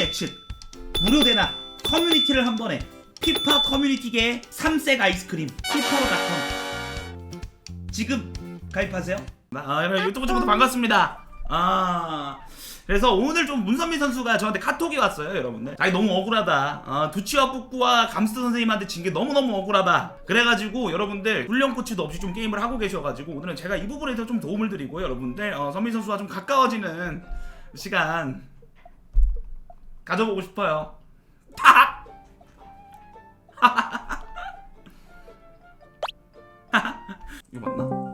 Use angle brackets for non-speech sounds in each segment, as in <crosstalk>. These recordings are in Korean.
무료의 즉 무료 대나 커뮤니티를 한 번에 피파 커뮤니티계 3색 아이스크림 피파로닷컴 지금 가입하세요. 아, 여러분 유튜브 친구들 반갑습니다. 아, 그래서 오늘 좀 문선민 선수가 저한테 카톡이 왔어요, 여러분들. 아니 너무 억울하다. 아, 두치와 뿌꾸와 감스 선생님한테 진 게 너무 너무 억울하다. 그래가지고 여러분들 훈련 코치도 없이 좀 게임을 하고 계셔가지고 오늘은 제가 이 부분에서 좀 도움을 드리고 여러분들 어, 선민 선수와 좀 가까워지는 시간 가져보고 싶어요. 탁! <laughs> 이거 맞나?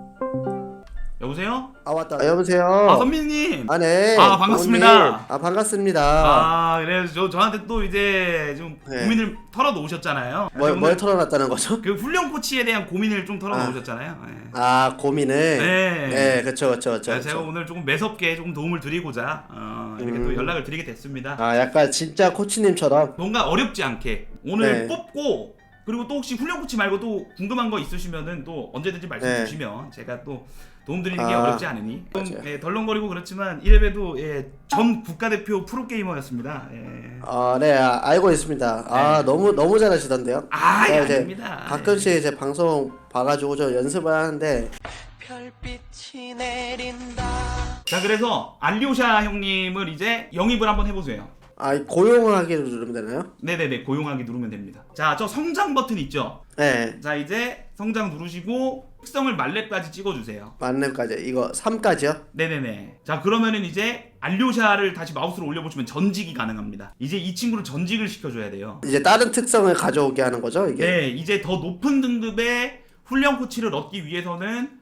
여보세요? 아 맞다. 아, 여보세요. 아 선민님. 아 네. 아, 반갑습니다. 부모님. 아 반갑습니다. 아 그래서 저 저한테 또 이제 좀 네. 고민을 털어 놓으셨잖아요. 뭘, 오늘 뭘 털어놨다는 거죠? 그 훈련 코치에 대한 고민을 좀 털어 놓으셨잖아요. 네. 아 고민을. 네. 네, 그렇죠, 그렇죠, 자, 그렇죠. 제가 오늘 조금 매섭게 조금 도움을 드리고자 어, 이렇게 또 음. 연락을 드리게 됐습니다. 아 약간 진짜 코치님처럼. 뭔가 어렵지 않게 오늘 네. 뽑고 그리고 또 혹시 훈련 코치 말고 또 궁금한 거 있으시면은 또 언제든지 말씀 네. 주시면 제가 또 도움 드리는 게 아, 어렵지 않으니 좀 맞아요. 예, 덜렁거리고 그렇지만 이래봬도 예, 전 국가대표 프로게이머였습니다. 예. 아 네, 아, 알고 있습니다. 아 네. 너무 너무 잘하시던데요. 아, 예, 네, 이제 아닙니다. 가끔씩 이제 방송 봐가지고 저 연습을 하는데 별빛이 내린다. 자 그래서 알리오샤 형님을 이제 영입을 한번 해보세요. 아 고용하기를 누르면 되나요? 네네네 고용하기 누르면 됩니다. 자 저 성장 버튼 있죠? 네. 자 이제 성장 누르시고 특성을 말렙까지 찍어주세요. 만렙까지 이거 3까지요? 네네네. 자 그러면은 이제 알리오샤를 다시 마우스로 올려보시면 전직이 가능합니다. 이제 이 친구를 전직을 시켜줘야 돼요. 이제 다른 특성을 가져오게 하는 거죠 이게? 네 이제 더 높은 등급의 훈련 코치를 얻기 위해서는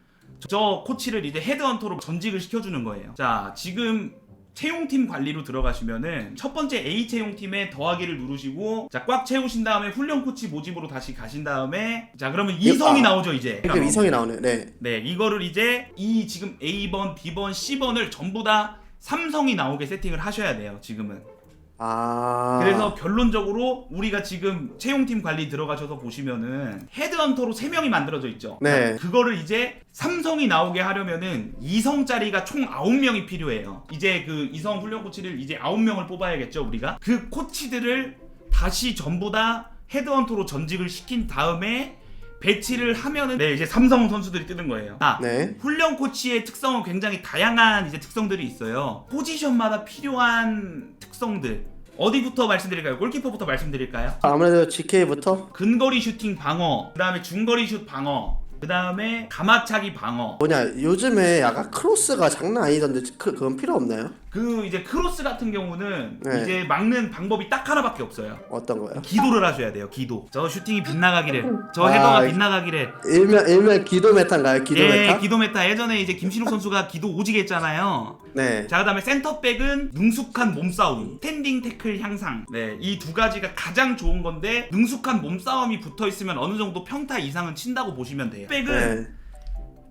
저 코치를 이제 헤드헌터로 전직을 시켜주는 거예요. 자 지금 채용팀 관리로 들어가시면은 첫 번째 A 채용팀에 더하기를 누르시고 자 꽉 채우신 다음에 훈련 코치 모집으로 다시 가신 다음에 자 그러면 이성이 아, 나오죠 이제. 이렇게 이성이 나오네요. 네. 네, 이거를 이제 이 지금 A번, B번, C번을 전부 다 삼성이 나오게 세팅을 하셔야 돼요. 지금은. 아. 그래서 결론적으로 우리가 지금 채용팀 관리 들어가셔서 보시면은 헤드헌터로 3명이 만들어져 있죠. 네. 그거를 이제 삼성이 나오게 하려면은 2성짜리가 총 9명이 필요해요. 이제 그 이성 훈련 코치를 이제 9명을 뽑아야겠죠, 우리가. 그 코치들을 다시 전부 다 헤드헌터로 전직을 시킨 다음에 배치를 하면은 네, 이제 삼성 선수들이 뜨는 거예요. 아, 네. 훈련 코치의 특성은 굉장히 다양한 이제 특성들이 있어요. 포지션마다 필요한 특성들. 어디부터 말씀드릴까요? 골키퍼부터 말씀드릴까요? 아무래도 GK부터 근거리 슈팅 방어, 그 다음에 중거리 슛 방어, 그 다음에 가마차기 방어. 뭐냐 요즘에 약간 크로스가 장난 아니던데 그, 그건 필요 없나요? 그 이제 크로스 같은 경우는 네. 이제 막는 방법이 딱 하나밖에 없어요. 어떤 거요? 기도를 하셔야 돼요. 기도. 저 슈팅이 빗나가기를, 저 아, 헤더가 이- 빗나가기를. 일명 일명 기도 메타인가요? 기도 예, 메타? 기도 메타. 예전에 이제 김신욱 선수가 기도 오지게 했잖아요. 네. 자 그다음에 센터백은 능숙한 몸싸움, 스탠딩 태클 향상. 네, 이 두 가지가 가장 좋은 건데 능숙한 몸싸움이 붙어 있으면 어느 정도 평타 이상은 친다고 보시면 돼요. 백은 네.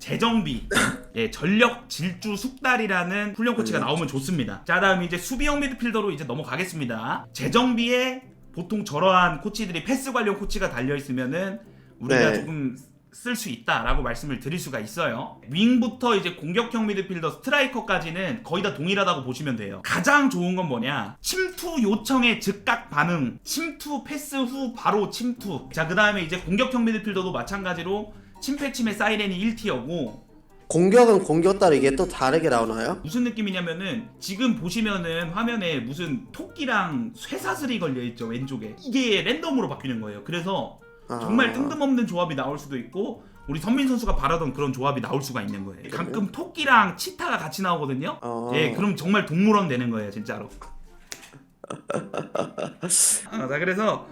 재정비, 예, 전력 질주 숙달이라는 훈련 코치가 음. 나오면 좋습니다. 자, 다음 이제 수비형 미드필더로 이제 넘어가겠습니다. 재정비에 보통 저러한 코치들이 패스 관련 코치가 달려 있으면은 우리가 네. 조금 쓸 수 있다라고 말씀을 드릴 수가 있어요. 윙부터 이제 공격형 미드필더, 스트라이커까지는 거의 다 동일하다고 보시면 돼요. 가장 좋은 건 뭐냐? 침투 요청에 즉각 반응, 침투 패스 후 바로 침투. 자, 그 다음에 이제 공격형 미드필더도 마찬가지로 침패침의 사이렌이 1티어고 공격은 공격 따로 이게 또 다르게 나오나요? 무슨 느낌이냐면은 지금 보시면은 화면에 무슨 토끼랑 쇠사슬이 걸려있죠 왼쪽에. 이게 랜덤으로 바뀌는 거예요. 그래서 아. 정말 뜬금없는 조합이 나올 수도 있고 우리 선민 선수가 바라던 그런 조합이 나올 수가 있는 거예요. 가끔 토끼랑 치타가 같이 나오거든요. 어. 예 그럼 정말 동물원 되는 거예요 진짜로. <laughs> 아, 자 그래서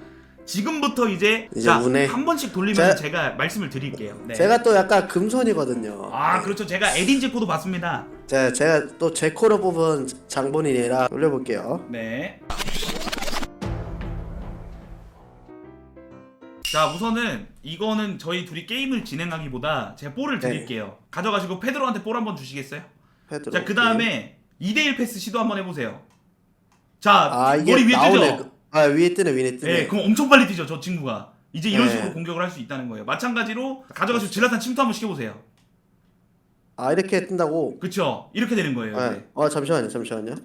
지금부터 이제, 이제 자, 운에. 한 번씩 돌리면서 제- 제가 말씀을 드릴게요 네. 제가 또 약간 금손이거든요. 아 그렇죠 제가 에딘 제코도 봤습니다 제가, 제가 또 제 코로 뽑은 장본인이라 올려볼게요. 네. 자 우선은 이거는 저희 둘이 게임을 진행하기보다 제가 볼을 네. 드릴게요. 가져가시고 페드로한테 볼 한번 주시겠어요? 페드로. 자 그 다음에 2대1 패스 시도 한번 해보세요. 자 아 이게 머리 위에 나오네. 아 위에 뜨네 위에 예, 뜨네. 그럼 엄청 빨리 뛰죠 저 친구가. 이제 이런 네. 식으로 공격을 할 수 있다는 거예요. 마찬가지로 가져가시고 질라탄 침투 한번 시켜보세요. 아 이렇게 뜬다고. 그쵸? 이렇게 되는 거예요. 이제. 네. 어 잠시만요 잠시만요.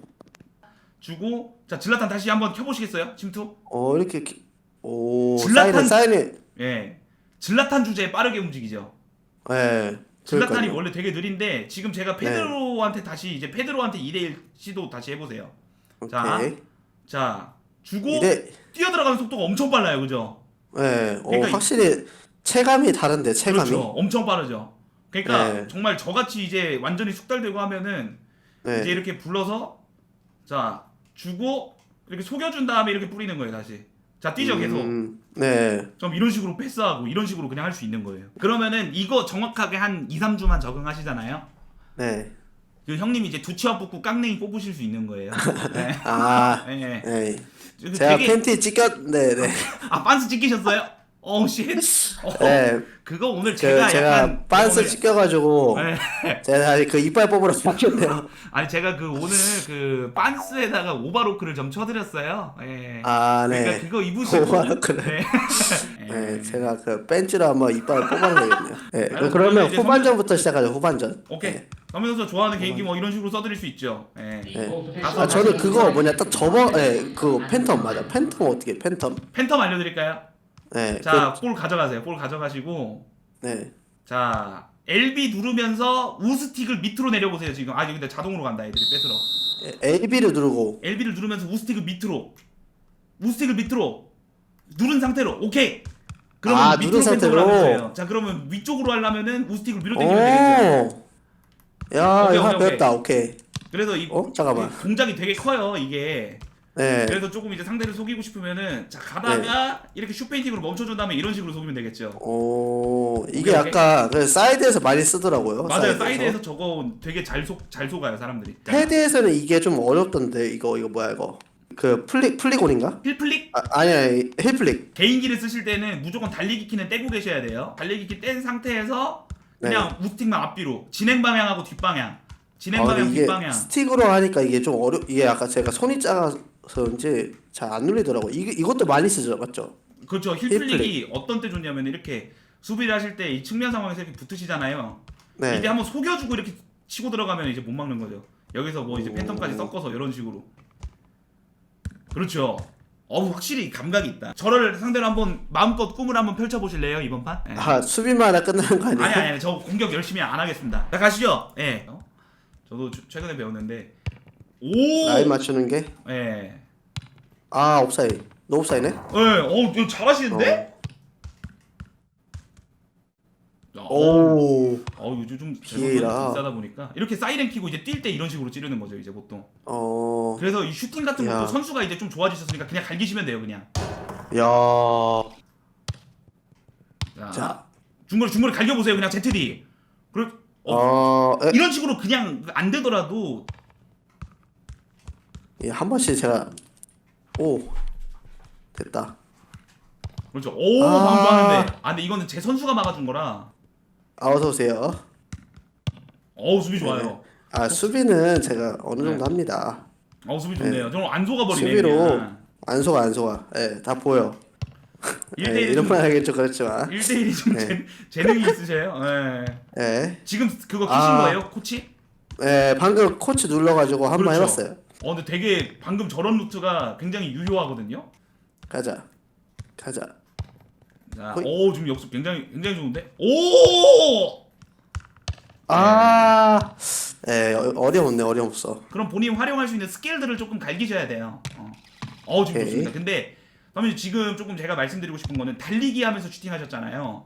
주고 자 질라탄 다시 한번 켜보시겠어요? 침투? 어 이렇게 기- 오 질라탄- 사인이 예. 질라탄 주제에 빠르게 움직이죠. 예. 질라탄이 그러니까요. 원래 되게 느린데 지금 제가 페드로한테 다시 이제 페드로한테 2대1 시도 다시 해보세요. 자, 오케이. 자 주고 이래 뛰어 들어가는 속도가 엄청 빨라요, 그죠? 예. 어 그러니까 이- 확실히 체감이 다른데 체감이. 그렇죠, 엄청 빠르죠. 그러니까 네. 정말 저같이 이제 완전히 숙달되고 하면은 네. 이제 이렇게 불러서 자 주고 이렇게 속여준 다음에 이렇게 뿌리는 거예요, 다시. 자 뛰죠 계속. 음, 네. 좀 이런 식으로 패스하고 이런 식으로 그냥 할 수 있는 거예요. 그러면은 이거 정확하게 한 2, 3주만 적응하시잖아요. 네. 그 형님이 이제 두 치와 뽑고 깡냉이 뽑으실 수 있는 거예요. <laughs> 네. 아. <laughs> 네. 네. 되게- 제가 팬티 찢겼 네, 네. 아 빤스 찍히셨어요? 어우 씨. 어, 네. 그거 오늘 그 제가 제가 약간 빤스 오늘- 찢겨 가지고 네. 제가 그 이빨 뽑으러 바뀌었네요. <laughs> 아니 제가 그 오늘 그 빤스에다가 오바로크를 좀 쳐드렸어요. 예. 아, 그러니까 네. 그거 입으시고. 오바로크를. 네. <laughs> 네, 제가 그 벤치로 한번 이빨 뽑아내겠네요. 네, 그러면 그러면 이제 후반전부터 시작하죠. 후반전. 오케이. 네. 선수 좋아하는 개인기 뭐 이런 식으로 써드릴 수 있죠. 예. 네. 가서 아, 저는 그거 뭐냐 딱 접어, 네, 그 팬텀 맞아. 팬텀 어떻게 팬텀? 팬텀 알려드릴까요? 네, 자, 볼 가져가세요. 볼 가져가시고 그, 네, 자 LB 누르면서 우스틱을 밑으로 내려보세요 지금. 아 여기 근데 자동으로 간다 애들이 뺏으러. LB를 누르고, LB를 누르면서 우스틱을 밑으로. 우스틱을 밑으로 누른 상태로. 오케이. 그러면 아, 밑으로 누른 상태로? 자 그러면 위쪽으로 하려면은 우스틱을 위로 당기면 되겠죠. 오, 야, 오케이, 이거 하나 오케이, 배웠다. 오케이. 그래서 이 어? 잠깐만. 이 동작이 되게 커요 이게. 네, 그래서 조금 이제 상대를 속이고 싶으면은 자 가다가 이렇게 슈페인팅으로 멈춰준 다음에 이런 식으로 속이면 되겠죠. 오, 이게 오케이. 약간 그 사이드에서 많이 쓰더라고요. 맞아요. 사이드에서 저거 되게 잘속잘 속아요 사람들이. 자, 패드에서는 이게 좀 어렵던데 이거 이거 뭐야 이거 그 플릭 플리곤인가? 힐플릭 아, 아니 아니 힐플릭. 개인기를 쓰실 때는 무조건 달리기 키는 떼고 계셔야 돼요. 달리기 키 뗀 상태에서 그냥 우스틱만 앞뒤로 진행 방향하고 뒷 방향. 진행 아, 방향 이게 뒷방향. 스틱으로 하니까 이게 좀 어려. 이게 아까 제가 손이 작아서인지 잘 안 눌리더라고. 이 이것도 많이 쓰죠, 맞죠? 그렇죠. 힐플릭이 어떤 때 좋냐면 이렇게 수비를 하실 때 이 측면 상황에서 이렇게 붙으시잖아요. 네. 이때 한번 속여주고 이렇게 치고 들어가면 이제 못 막는 거죠. 여기서 뭐 이제 오. 팬텀까지 섞어서 이런 식으로. 그렇죠. 어우 확실히 감각이 있다. 저를 상대로 한번 마음껏 꿈을 한번 펼쳐 보실래요 이번 판? 예. 아 수비만 하나 끝나는 거 아니에요? 아니 아니 아니, 저 공격 열심히 안 하겠습니다. 자 가시죠. 예. 어? 저도 주- 최근에 배웠는데 오. 라인 맞추는 게. 예. 아 옵사이. 너 옵사이네? 예. 어, 이거 잘하시는데? 어. 오. 어 요즘 좀 기회라. 비싸다 보니까 이렇게 사이렌 키고 이제 뛸 때 이런 식으로 찌르는 거죠 이제 보통. 어. 그래서 이 슈팅 같은 것도 야. 선수가 이제 좀 좋아지셨으니까 그냥 갈기시면 돼요 그냥. 야. 자, 자. 중거리 중거리 갈겨 보세요 그냥 ZD. 그래 어, 어. 에, 이런 식으로 그냥 안 되더라도 예, 한 번씩 제가 오 됐다. 그렇죠. 오 아. 방금 좋았는데. 아 근데 이거는 제 선수가 막아준 거라. 아 어서 오세요. 어우 수비 좋아요. 아 수비는 제가 어느 정도 네. 합니다. 어우 수비 좋네요. 저는 안 속아버리네. 수비로 그냥. 안 속아 안 속아. 예, 다 보여. 예, 1대1 이런 말 하겠죠 그렇지만. 1대1이 좀 네. 재, 재능이 있으세요. 예. 예. 지금 그거 키신 아. 거예요, 코치? 예, 방금 코치 눌러가지고 한번 그렇죠. 해봤어요. 어, 근데 되게 방금 저런 루트가 굉장히 유효하거든요. 가자, 가자. 자, 거의- 오 지금 역습 굉장히 굉장히 좋은데. 오! 아, 예, 어- 어려웠네, 어려웠어. 그럼 본인 활용할 수 있는 스킬들을 조금 갈기셔야 돼요. 어, 어 지금 오케이. 좋습니다. 근데 그러면 지금 조금 제가 말씀드리고 싶은 거는 달리기 하면서 슈팅하셨잖아요.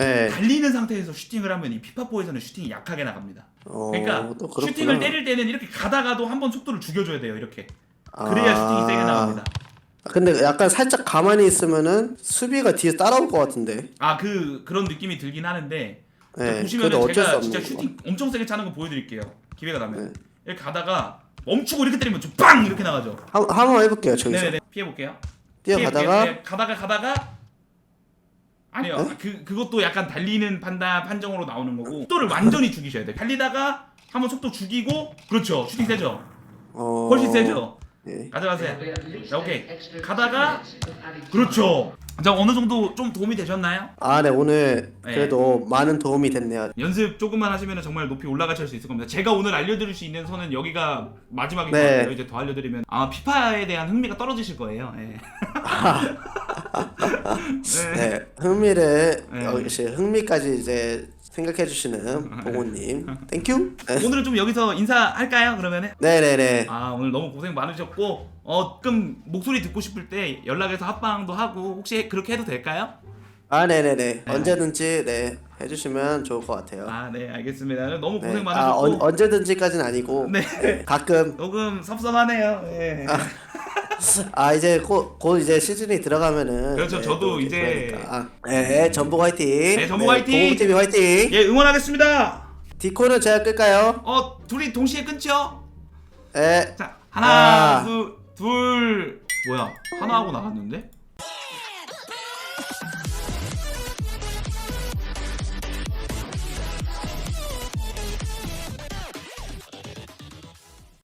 예. 달리는 상태에서 슈팅을 하면 이 피파포에서는 슈팅이 약하게 나갑니다. 어, 그러니까 또 그렇구나. 슈팅을 때릴 때는 이렇게 가다가도 한 번 속도를 죽여줘야 돼요. 이렇게 그래야 슈팅이 세게 나갑니다. 아, 근데 약간 살짝 가만히 있으면은 수비가 뒤에 따라올 것 같은데. 아 그 그런 느낌이 들긴 하는데 예, 보시면 그래도 어쩔 수 제가 없는 진짜 거. 슈팅 엄청 세게 차는 거 보여드릴게요. 기회가 나면 네. 이렇게 가다가 멈추고 이렇게 때리면 좀빵 이렇게 나가죠. 한, 한번 해볼게요, 저기서. 네네네 피해 볼게요. 뛰어가다가, 가다가 가다가 아니요 네? 그 그것도 약간 달리는 판단 판정으로 나오는 거고 속도를 완전히 죽이셔야 돼. 달리다가 한번 속도 죽이고 그렇죠 슈팅 세죠. 어. 훨씬 세죠. 예. 가져가세요. 자 오케이 가다가 그렇죠. 자 어느 정도 좀 도움이 되셨나요? 아, 네 오늘 네. 그래도 많은 도움이 됐네요. 연습 조금만 하시면 정말 높이 올라가실 수 있을 겁니다. 제가 오늘 알려드릴 수 있는 선은 여기가 마지막인 네. 것 같아요. 이제 더 알려드리면 아마 피파에 대한 흥미가 떨어지실 거예요. 예. <laughs> <laughs> 네. 네, 흥미를 네. 역시 흥미까지 이제 생각해 주시는 보고님, 땡큐. 네, 오늘은 좀 여기서 인사할까요? 그러면은 네, 네. 네. 아 오늘 너무 고생 많으셨고 어 그럼 목소리 듣고 싶을 때 연락해서 합방도 하고 혹시 그렇게 해도 될까요? 아, 네, 네, 네. 언제든지 네 해주시면 좋을 것 같아요. 아 네 알겠습니다. 너무 네. 고생 아, 많으셨고 언, 언제든지까지는 아니고 네 가끔 조금 섭섭하네요. 예. 아 <laughs> 아 이제 곧, 곧 이제 시즌이 들어가면은 그렇죠. 네, 저도 이제- 그러니까. 아, 네 전복 화이팅 네, 전북 네, 화이팅! 공공TV 화이팅 예, 응원하겠습니다. 디코는 제가 끌까요? 어, 둘이 동시에 끊죠? 네 자, 하나, 아. 둘, 둘. 뭐야? 하나 하고 나갔는데?